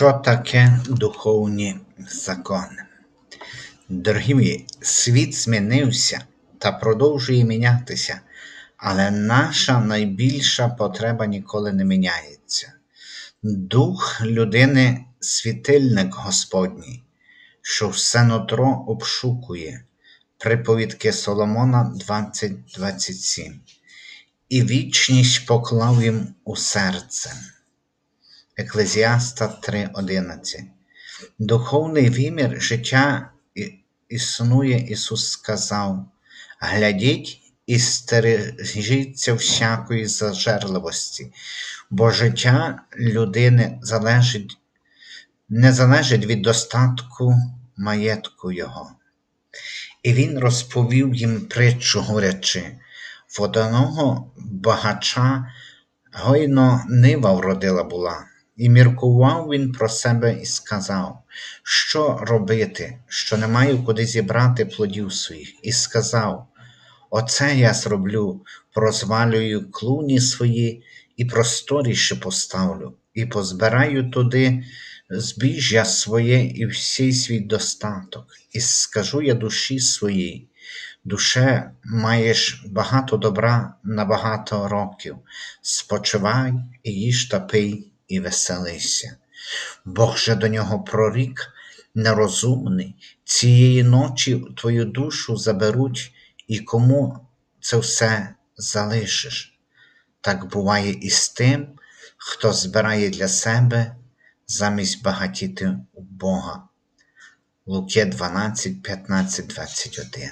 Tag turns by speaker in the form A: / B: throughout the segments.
A: Що таке духовні закони? Дорогі мої, світ змінився та продовжує мінятися, але наша найбільша потреба ніколи не міняється. Дух людини світильник Господній, що все нутро обшукує. Приповідки Соломона 20.27. І вічність поклав їм у серце. Еклезіаста 3:11. Духовний вимір життя існує, Ісус сказав: глядіть і стережіться всякої зажерливості, бо життя людини залежить, не залежить від достатку маєтку Його. І він розповів їм притчу, говорячи, в одного багача гойно нива вродила була. І міркував він про себе і сказав, що робити, що не маю куди зібрати плодів своїх, і сказав: Оце я зроблю, прозвалюю клуні свої і просторіше поставлю, і позбираю туди збіжжя своє і всій свій достаток, і скажу я душі своїй. Душе, маєш багато добра на багато років, спочивай і їж та пий і веселися. Бог же до нього прорік, нерозумний, цієї ночі твою душу заберуть і кому це все залишиш. Так буває і з тим, хто збирає для себе замість багатіти у Бога. Луки 12, 15, 21.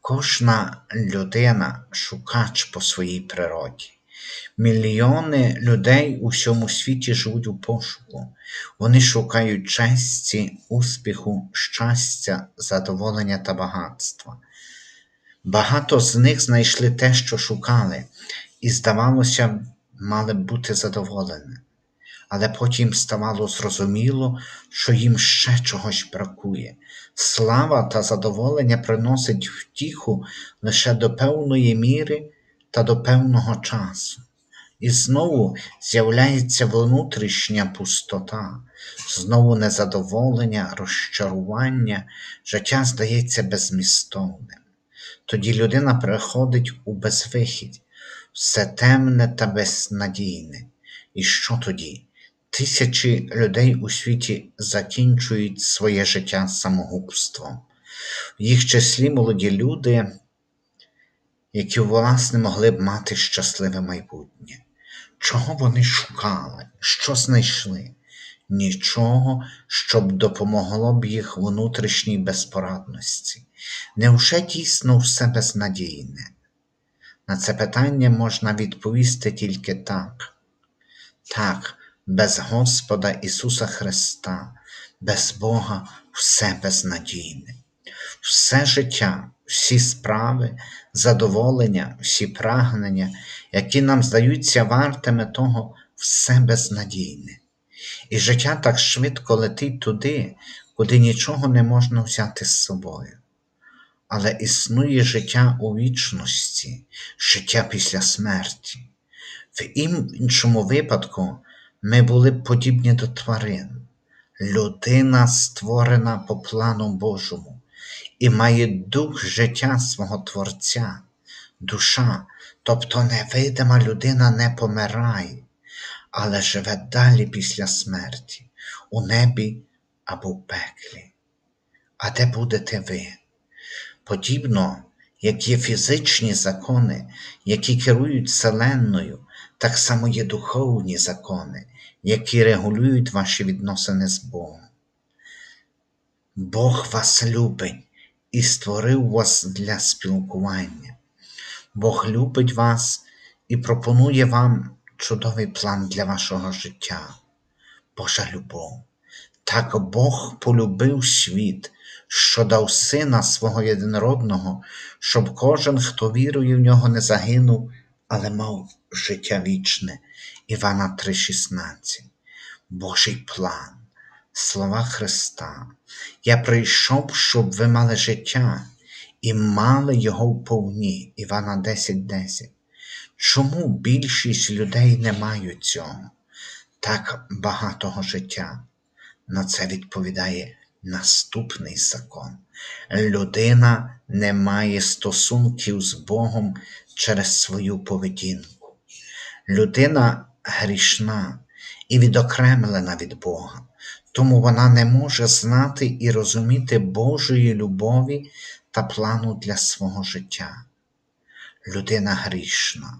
A: Кожна людина шукач по своїй природі. Мільйони людей у всьому світі живуть у пошуку. Вони шукають честі, успіху, щастя, задоволення та багатства. Багато з них знайшли те, що шукали, і, здавалося, мали б бути задоволені. Але потім ставало зрозуміло, що їм ще чогось бракує. Слава та задоволення приносить втіху лише до певної міри та до певного часу. І знову з'являється внутрішня пустота, знову незадоволення, розчарування, життя здається безмістовним. Тоді людина приходить у безвихідь, все темне та безнадійне. І що тоді? Тисячі людей у світі закінчують своє життя самогубством. В їх числі молоді люди, які власне могли б мати щасливе майбутнє. Чого вони шукали, що знайшли? Нічого, щоб допомогло б їх внутрішній безпорадності. Невже дійсно все безнадійне? На це питання можна відповісти тільки так. Так, без Господа Ісуса Христа, без Бога все безнадійне. Все життя, всі справи, задоволення, всі прагнення, які нам здаються вартими того, все безнадійне. І життя так швидко летить туди, куди нічого не можна взяти з собою. Але існує життя у вічності, життя після смерті. В іншому випадку ми були б подібні до тварин. Людина створена по плану Божому і має дух життя свого Творця, душа, тобто невидима людина не помирає, але живе далі після смерті, у небі або в пеклі. А де будете ви? Подібно, як є фізичні закони, які керують Вселенною, так само є духовні закони, які регулюють ваші відносини з Богом. Бог вас любить і створив вас для спілкування. Бог любить вас і пропонує вам чудовий план для вашого життя, Божа любов. Так Бог полюбив світ, що дав Сина свого єдинородного, щоб кожен, хто вірує в нього, не загинув, але мав життя вічне. Івана 3,16. Божий план, слова Христа. Я прийшов, щоб ви мали життя і мали його вповні. Івана 10,10. 10. Чому більшість людей не мають цього, так багатого життя? На це відповідає наступний закон. Людина не має стосунків з Богом через свою поведінку. Людина грішна і відокремлена від Бога, тому вона не може знати і розуміти Божої любові та плану для свого життя. Людина грішна,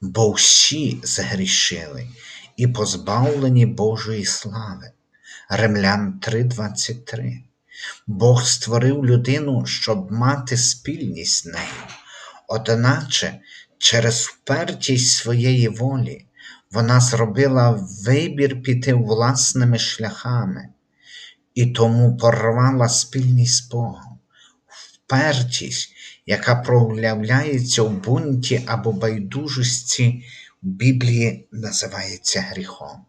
A: бо всі згрішили і позбавлені Божої слави. Римлян 3:23. Бог створив людину, щоб мати спільність з нею, одначе через впертість своєї волі вона зробила вибір піти власними шляхами і тому порвала спільність з Богом. Впертість, яка проявляється в бунті або байдужості, в Біблії називається гріхом.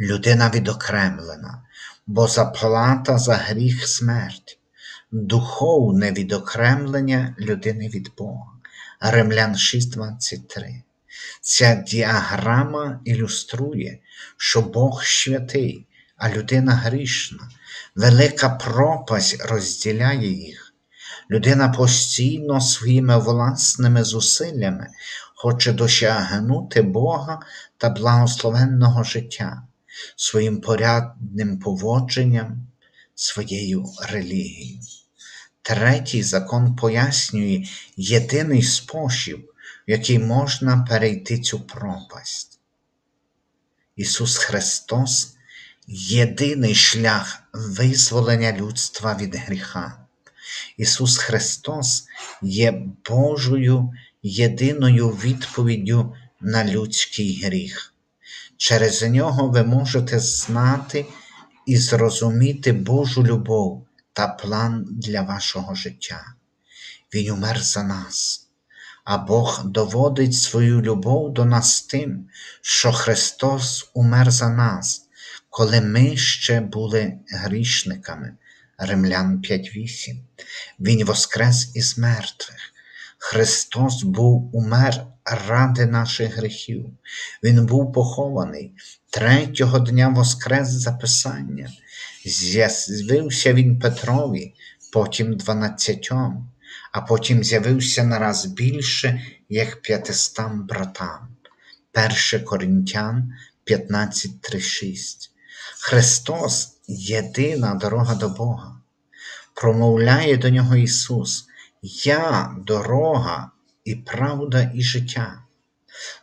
A: Людина відокремлена, бо заплата за гріх смерть, духовне відокремлення людини від Бога. Римлян 6:23. Ця діаграма ілюструє, що Бог святий, а людина грішна, велика пропасть розділяє їх. Людина постійно своїми власними зусиллями хоче досягнути Бога та благословенного життя своїм порядним поводженням, своєю релігією. Третій закон пояснює єдиний спосіб, в який можна перейти цю пропасть. Ісус Христос єдиний шлях визволення людства від гріха. Ісус Христос є Божою єдиною відповіддю на людський гріх. Через нього ви можете знати і зрозуміти Божу любов та план для вашого життя. Він умер за нас, а Бог доводить свою любов до нас тим, що Христос умер за нас, коли ми ще були грішниками. Римлян 5.8. Він воскрес із мертвих. Христос був умер ради наших гріхів. Він був похований. Третього дня воскрес за Писання. З'явився він Петрові, потім дванадцятьом, а потім з'явився нараз більше, як п'ятистам братам. 1 Коринтян 15.3.6. Христос єдина дорога до Бога. Промовляє до нього Ісус. Я дорога і правда, і життя.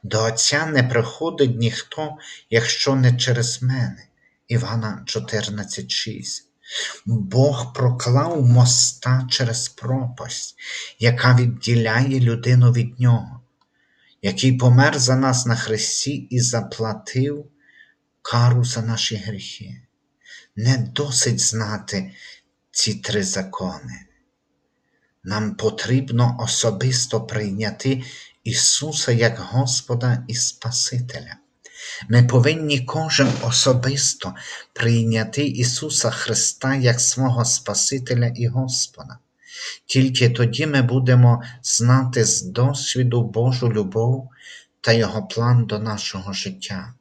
A: До Отця не приходить ніхто, якщо не через мене. Івана 14,6. Бог проклав моста через пропасть, яка відділяє людину від Нього, який помер за нас на Христі і заплатив кару за наші гріхи. Не досить знати ці три закони. Нам потрібно особисто прийняти Ісуса як Господа і Спасителя. Ми повинні кожен особисто прийняти Ісуса Христа як свого Спасителя і Господа. Тільки тоді ми будемо знати з досвіду Божу любов та Його план до нашого життя.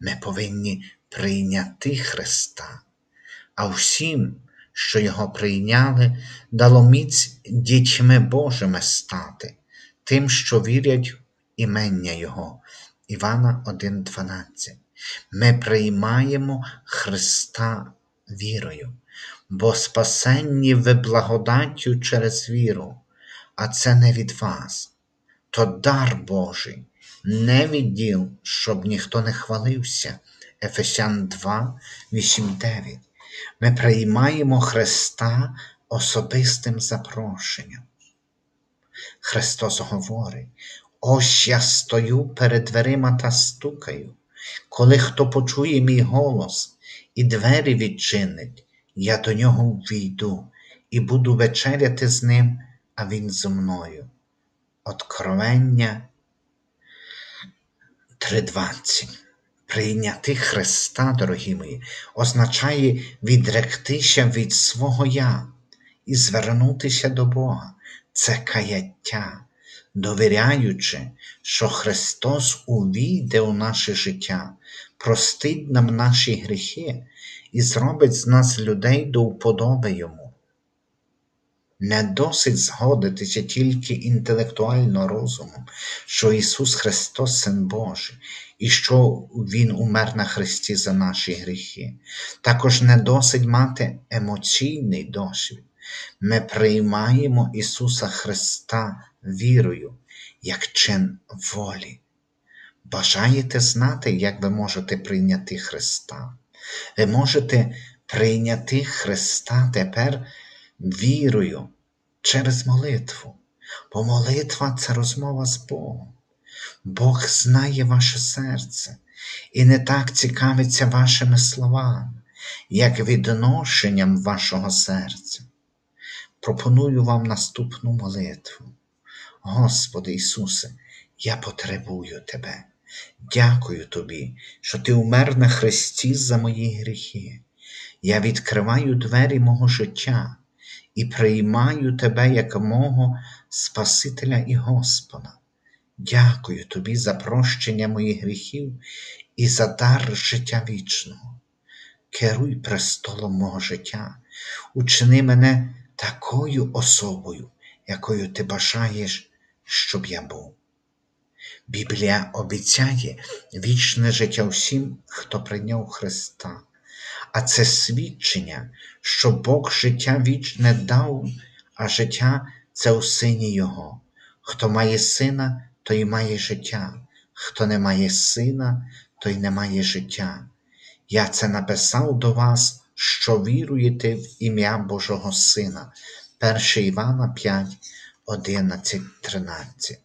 A: Ми повинні прийняти Христа, а всім, що Його прийняли, дало міць дітьми Божими стати, тим, що вірять в імення Його. Івана 1,12. Ми приймаємо Христа вірою, бо спасенні ви благодаттю через віру, а це не від вас, то дар Божий, не від діл, щоб ніхто не хвалився. Ефесян 2, 8, 9. Ми приймаємо Христа особистим запрошенням. Христос говорить, ось я стою перед дверима та стукаю. Коли хто почує мій голос і двері відчинить, я до нього війду і буду вечеряти з ним, а він зо мною. Откровення 3.20 Прийняти Христа, дорогі мої, означає відректися від свого Я і звернутися до Бога. Це каяття, довіряючи, що Христос увійде у наше життя, простить нам наші гріхи і зробить з нас людей до вподоби Йому. Не досить згодитися тільки інтелектуально розумом, що Ісус Христос Син Божий, і що Він умер на Христі за наші гріхи. Також не досить мати емоційний досвід. Ми приймаємо Ісуса Христа вірою, як чин волі. Бажаєте знати, як ви можете прийняти Христа? Ви можете прийняти Христа тепер вірою через молитву. Бо молитва це розмова з Богом. Бог знає ваше серце і не так цікавиться вашими словами, як відношенням вашого серця. Пропоную вам наступну молитву. Господи Ісусе, я потребую Тебе. Дякую Тобі, що Ти умер на Христі за мої гріхи. Я відкриваю двері мого життя і приймаю Тебе як мого Спасителя і Господа. Дякую Тобі за прощення моїх гріхів і за дар життя вічного. Керуй престолом мого життя, учини мене такою особою, якою ти бажаєш, щоб я був. Біблія обіцяє вічне життя всім, хто прийняв Христа, а це свідчення, що Бог життя вічне дав, а життя це у сині Його. Хто має сина, той має життя, хто не має сина, той не має життя. Я це написав до вас, що віруєте в ім'я Божого Сина. 1 Івана 5, 11, 13.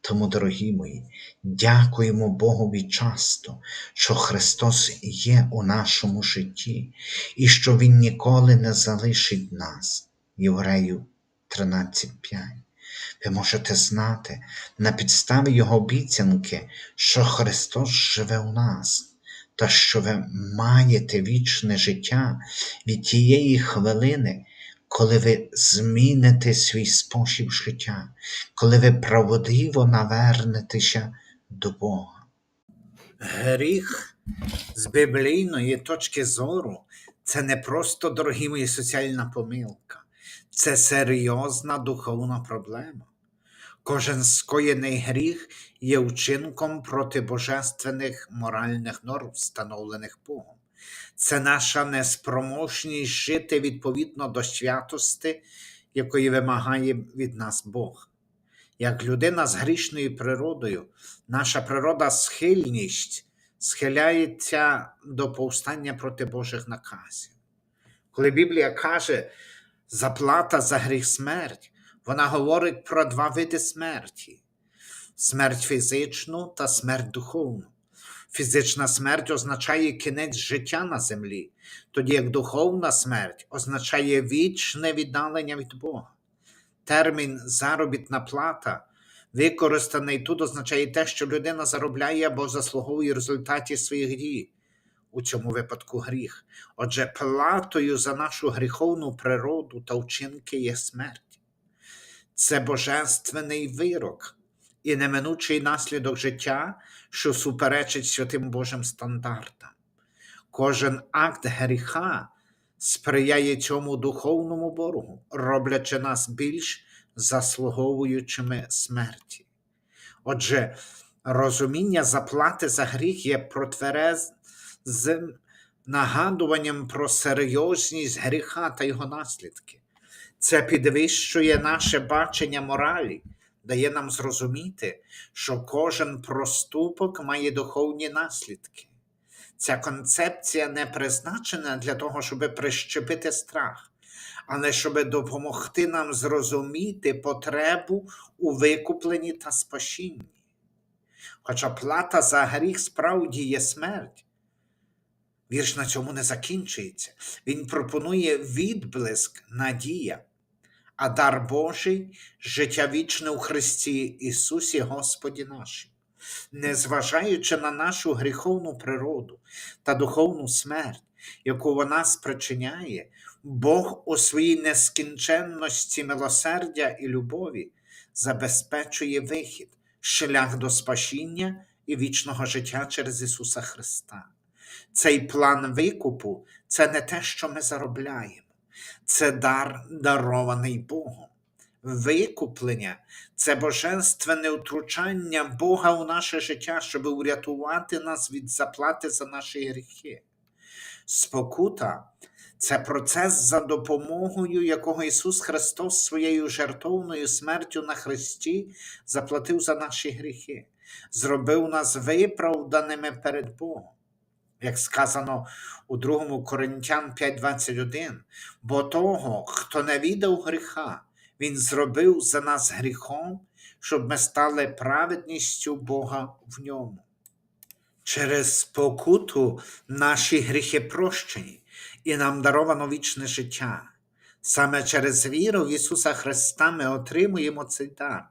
A: Тому, дорогі мої, дякуємо Богові часто, що Христос є у нашому житті і що Він ніколи не залишить нас. Євреїв 13.5. Ви можете знати на підставі Його обіцянки, що Христос живе у нас, та що ви маєте вічне життя від тієї хвилини, коли ви зміните свій спосіб життя, коли ви правдиво навернетеся до Бога. Гріх з біблійної точки зору це не просто, дорогі мої, соціальна помилка, це серйозна духовна проблема. Кожен скоєний гріх є вчинком проти божественних моральних норм, встановлених Богом. Це наша неспроможність жити відповідно до святости, якої вимагає від нас Бог. Як людина з грішною природою, наша природа схильність схиляється до повстання проти Божих наказів. Коли Біблія каже заплата за гріх смерть, вона говорить про два види смерті: смерть фізичну та смерть духовну. Фізична смерть означає кінець життя на землі, тоді як духовна смерть означає вічне віддалення від Бога. Термін заробітна плата, використаний тут, означає те, що людина заробляє або заслуговує результаті своїх дій, у цьому випадку гріх. Отже, платою за нашу гріховну природу та вчинки є смерть. Це божественний вирок і неминучий наслідок життя, що суперечить святим Божим стандартам. Кожен акт гріха сприяє цьому духовному боргу, роблячи нас більш заслуговуючими смерті. Отже, розуміння заплати за гріх є протверезим нагадуванням про серйозність гріха та його наслідки. Це підвищує наше бачення моралі, дає нам зрозуміти, що кожен проступок має духовні наслідки. Ця концепція не призначена для того, щоб прищепити страх, але щоб допомогти нам зрозуміти потребу у викупленні та спасінні. Хоча плата за гріх справді є смерть, вірш на цьому не закінчується. Він пропонує відблиск, надія, а дар Божий життя вічне у Христі Ісусі Господі нашим. Незважаючи на нашу гріховну природу та духовну смерть, яку вона спричиняє, Бог у своїй нескінченності милосердя і любові забезпечує вихід, шлях до спасіння і вічного життя через Ісуса Христа. Цей план викупу це не те, що ми заробляємо, це дар, дарований Богом. Викуплення це божественне втручання Бога у наше життя, щоб урятувати нас від заплати за наші гріхи. Спокута це процес, за допомогою якого Ісус Христос своєю жертовною смертю на Христі заплатив за наші гріхи, зробив нас виправданими перед Богом. Як сказано у 2 Коринтян 5:21, бо того, хто не віддав гріха, Він зробив за нас гріхом, щоб ми стали праведністю Бога в ньому. Через спокуту наші гріхи прощені, і нам даровано вічне життя. Саме через віру в Ісуса Христа ми отримуємо цей дар,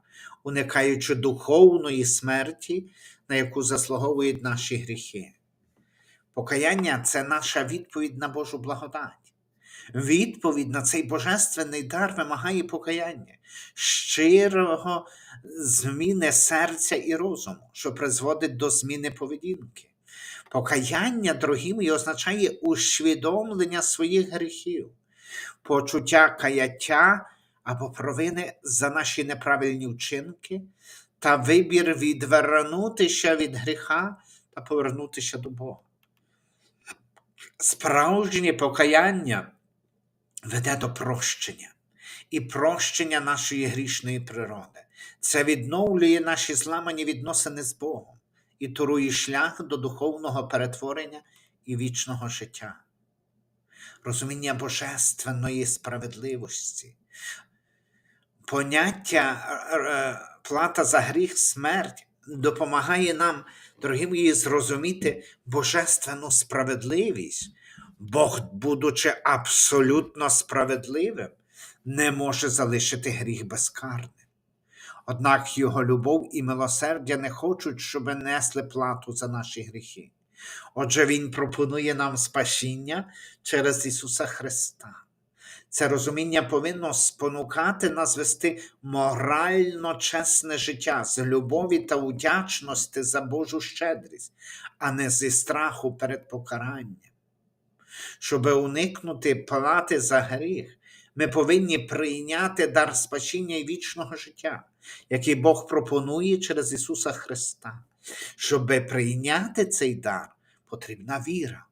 A: уникаючи духовної смерті, на яку заслуговують наші гріхи. Покаяння це наша відповідь на Божу благодать. Відповідь на цей божественний дар вимагає покаяння, щирого зміни серця і розуму, що призводить до зміни поведінки. Покаяння, дорогі мої, означає усвідомлення своїх гріхів, почуття каяття або провини за наші неправильні вчинки та вибір відвернутися від гріха та повернутися до Бога. Справжнє покаяння веде до прощення і прощення нашої грішної природи. Це відновлює наші зламані відносини з Богом і турує шлях до духовного перетворення і вічного життя. Розуміння божественної справедливості, поняття е, е, плата за гріх смерть допомагає нам, дорогі мої, зрозуміти божественну справедливість. Бог, будучи абсолютно справедливим, не може залишити гріх безкарним. Однак Його любов і милосердя не хочуть, щоб несли плату за наші гріхи. Отже, Він пропонує нам спасіння через Ісуса Христа. Це розуміння повинно спонукати нас вести морально чесне життя з любові та вдячності за Божу щедрість, а не зі страху перед покаранням. Щоб уникнути плати за гріх, ми повинні прийняти дар спасіння і вічного життя, який Бог пропонує через Ісуса Христа. Щоб прийняти цей дар, потрібна віра,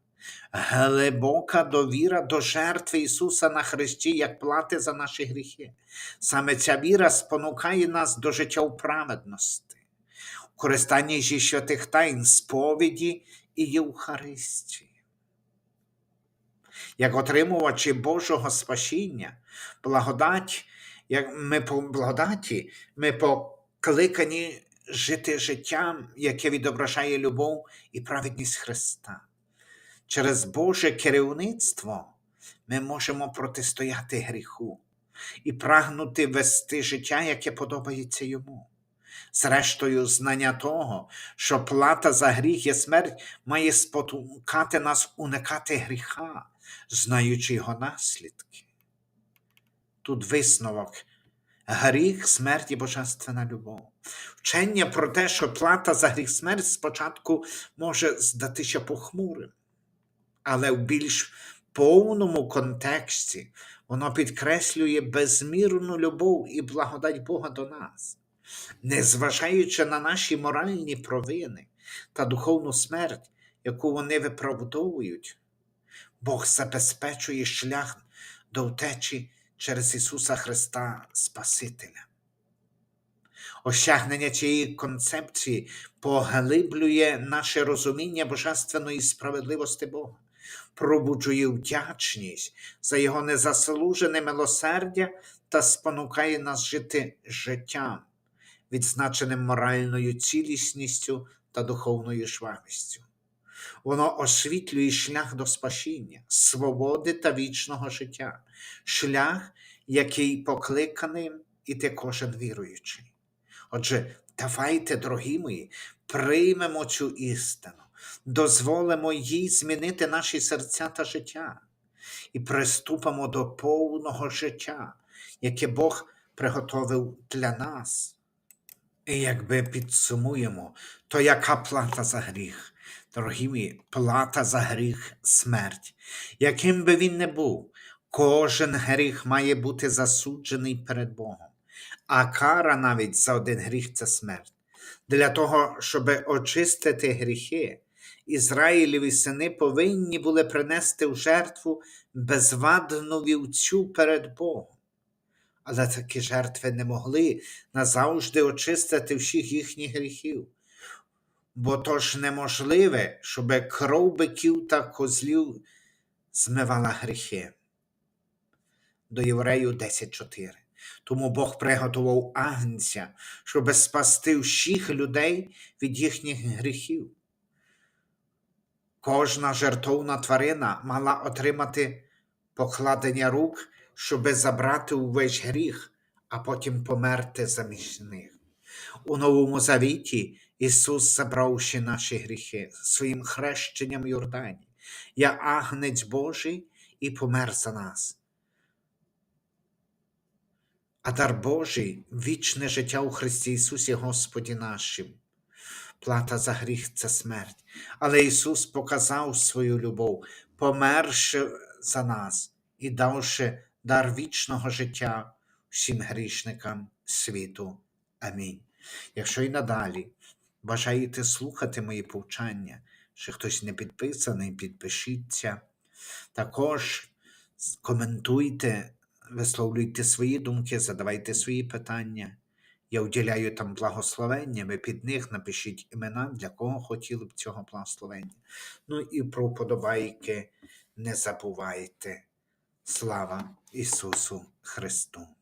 A: глибока довіра до жертви Ісуса на Христі, як плати за наші гріхи. Саме ця віра спонукає нас до життя у праведності, у користанні зі святих тайн сповіді і Євхаристії. Як отримувачі Божого спасіння, благодать, як ми по благодаті, ми покликані жити життям, яке відображає любов і праведність Христа. Через Боже керівництво ми можемо протистояти гріху і прагнути вести життя, яке подобається йому. Зрештою, знання того, що плата за гріх є смерть, має спонукати нас уникати гріха, знаючи його наслідки. Тут висновок гріх, смерть і божественна любов. Вчення про те, що плата за гріх смерть спочатку може здатися похмурим, але в більш повному контексті воно підкреслює безмірну любов і благодать Бога до нас, незважаючи на наші моральні провини та духовну смерть, яку вони виправдовують, Бог забезпечує шлях до втечі через Ісуса Христа Спасителя. Осягнення цієї концепції поглиблює наше розуміння божественної справедливості Бога, пробуджує вдячність за Його незаслужене милосердя та спонукає нас жити життям, відзначеним моральною цілісністю та духовною жвавістю. Воно освітлює шлях до спасіння, свободи та вічного життя, шлях, який покликаний іти кожен віруючий. Отже, давайте, дорогі мої, приймемо цю істину, дозволимо їй змінити наші серця та життя і приступимо до повного життя, яке Бог приготовив для нас. І якби підсумуємо, то яка плата за гріх? Дорогі мої, плата за гріх смерть. Яким би він не був, кожен гріх має бути засуджений перед Богом. А кара навіть за один гріх це смерть. Для того, щоб очистити гріхи, Ізраїлеві сини повинні були принести в жертву безвадну вівцю перед Богом. Але такі жертви не могли назавжди очистити всіх їхніх гріхів. Бо то ж неможливе, щоб кров биків та козлів змивала гріхи. До Євреїв 10.4. Тому Бог приготував агнця, щоб спасти всіх людей від їхніх гріхів. Кожна жертовна тварина мала отримати покладення рук, щоби забрати увесь гріх, а потім померти замість них. У Новому Завіті Ісус забрав ще наші гріхи своїм хрещенням в Йордані. Я агнець Божий і помер за нас. А дар Божий вічне життя у Христі Ісусі Господі нашим. Плата за гріх це смерть. Але Ісус показав свою любов, померши за нас і давши дар вічного життя всім грішникам світу. Амінь. Якщо і надалі бажаєте слухати мої повчання, чи хтось не підписаний, підпишіться. Також коментуйте, висловлюйте свої думки, задавайте свої питання. Я уділяю там благословення, ви під них напишіть імена, для кого хотіли б цього благословення. Ну і про подобайки не забувайте. Слава Ісусу Христу!